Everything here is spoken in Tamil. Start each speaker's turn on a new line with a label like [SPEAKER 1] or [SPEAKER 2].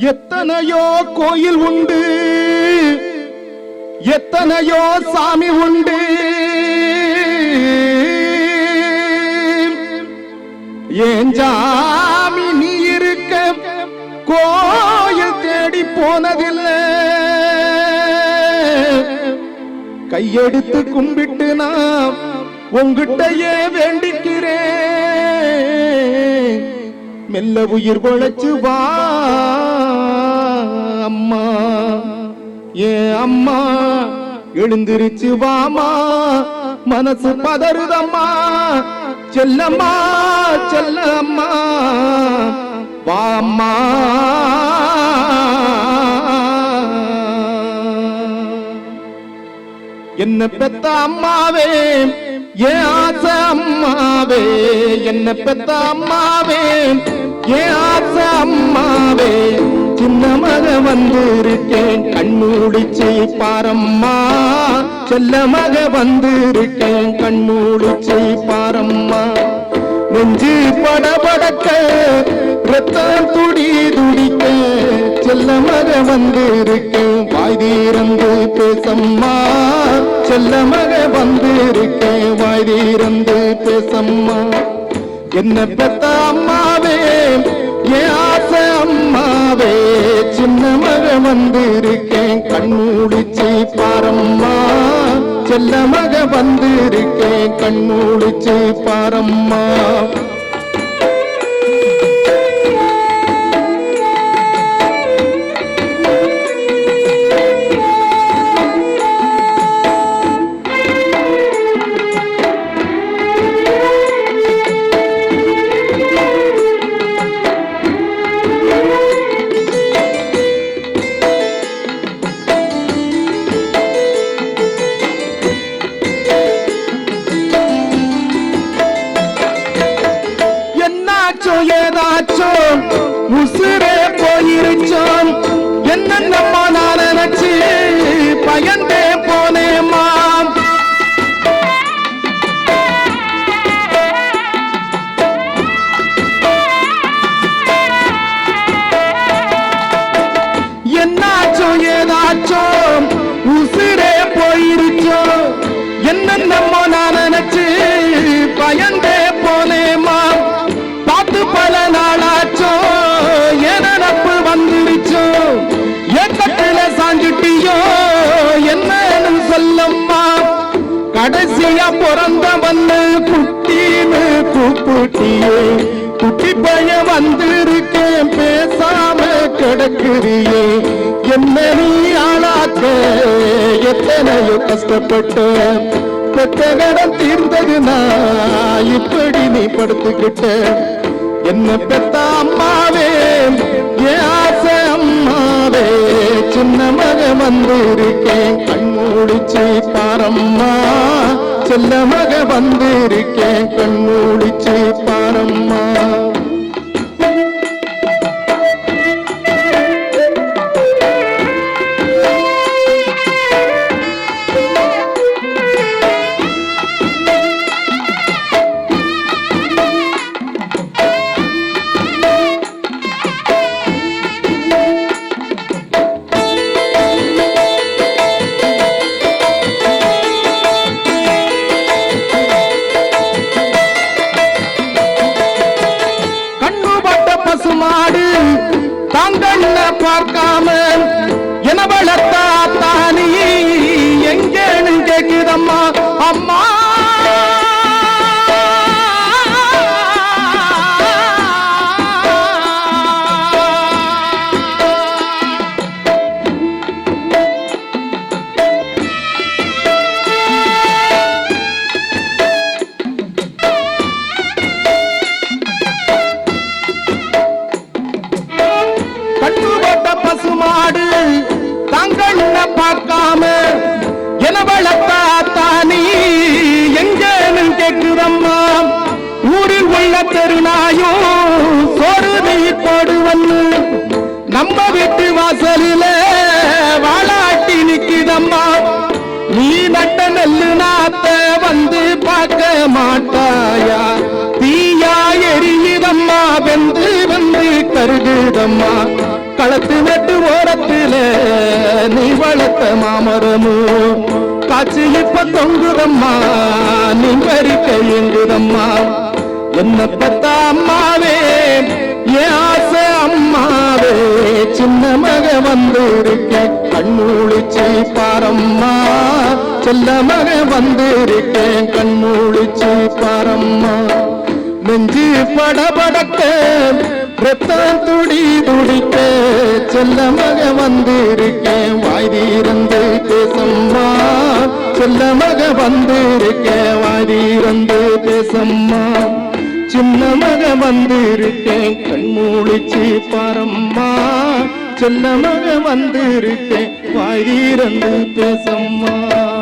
[SPEAKER 1] எத்தனையோ கோயில் உண்டு. எத்தனையோ சாமி உண்டு. ஏன் சாமி நீ இருக்க? கோயில் தேடி போனதில்லை. கையெடுத்து கும்பிட்டு நான் உங்கிட்டயே வேண்டிக்கிறேன். மெல்ல உயிர் பொழைச்சு வா. அம்மா ஏ அம்மா எழுந்திருச்சு வாமா மனசு பதறுதம்மா. செல்லம்மா செல்லம்மா வாம்மா. என்ன பெத்த அம்மாவே ஏ ஆச அம்மாவே. என்ன பெத்த அம்மாவே ஏ ஆச அம்மாவே. சின்னமாக வந்திருக்கேன். கண்ணூடிச்சு பாரம்மா. செல்லமாக வந்திருக்கேன். கண்ணூடிச்சு பாரம்மா. நெஞ்சு படபடக்க ரத்தம் துடி துடிக்க செல்லமாக வந்திருக்கேன். வாய் தீரந்து பேசம்மா. செல்லமாக வந்திருக்கேன். வாய் தீரந்து பேசம்மா. என்ன பெத்த அம்மாவே ஏ ஆசை அம்மா. அம்மாவே சின்ன மக வந்திருக்கேன். கண்மூடிச்சு பாரம்மா செல்ல மக வந்திருக்கேன். கண்மூடிச்சு பாரம்மா. என்னாச்சோ ஏதாச்சும் உசுரே போயிருச்சோம். என்னென்னம்மா நான் நினைச்சு பயந்தே போனேம்மா. என்னாச்சோ ஏதாச்சோ? உசுரே ஆசையா பிறந்த வந்து குட்டின்னு கூப்பிட்டியே. குட்டி பையன் வந்திருக்கேன் பேசாம கிடக்குறியே. என்ன நீ ஆளாக்க எத்தனையோ கஷ்டப்பட்ட பெத்த கடன் நான் இப்படி நீ படுத்துக்கிட்ட. என்ன பெத்த அம்மாவே ஏ ஆசை அம்மாவே சின்ன வந்திருக்கேன் கண்மூடிச்சு பாரம்மா. செல்ல மக வந்திருக்கேன் கண்மூடிச்சு பாரம்மா. பார்க்காம என வளர்த்தா வீட்டு வாசலில வாழாட்டி நிக்கிதம்மா. நீ நட்ட நெல்லு நாத்த வந்து பார்க்க மாட்டாயா. தீயா எரியுதம்மா வெந்து வந்து கருகுதம்மா. களத்து நட்டு ஓரத்தில நீ வளர்த்த மாமரமோ. காட்சி இப்ப தொங்குதம்மா நீ பறிக்க எங்குதம்மா என்ன பெத்த அம்மாவே என் ஆசை சின்ன மக வந்திருக்க கண்மூழிச்சு பாரம்மா. செல்ல மக வந்திருக்க கண்மூழிச்சு பாரம்மா. நெஞ்சு படபடக்க ரத்தம் துடி துடிக்க செல்ல மக வந்திருக்கேன் வாய் பேசம்மா. செல்ல மக வந்திருக்கேன் வாய் பேசம்மா. சின்ன மக வந்திருக்கேன். கண்மூழிச்சு பாரம்மா. செல்ல மக வந்திருக்கேன். வாயிரந்து பேசம்மா.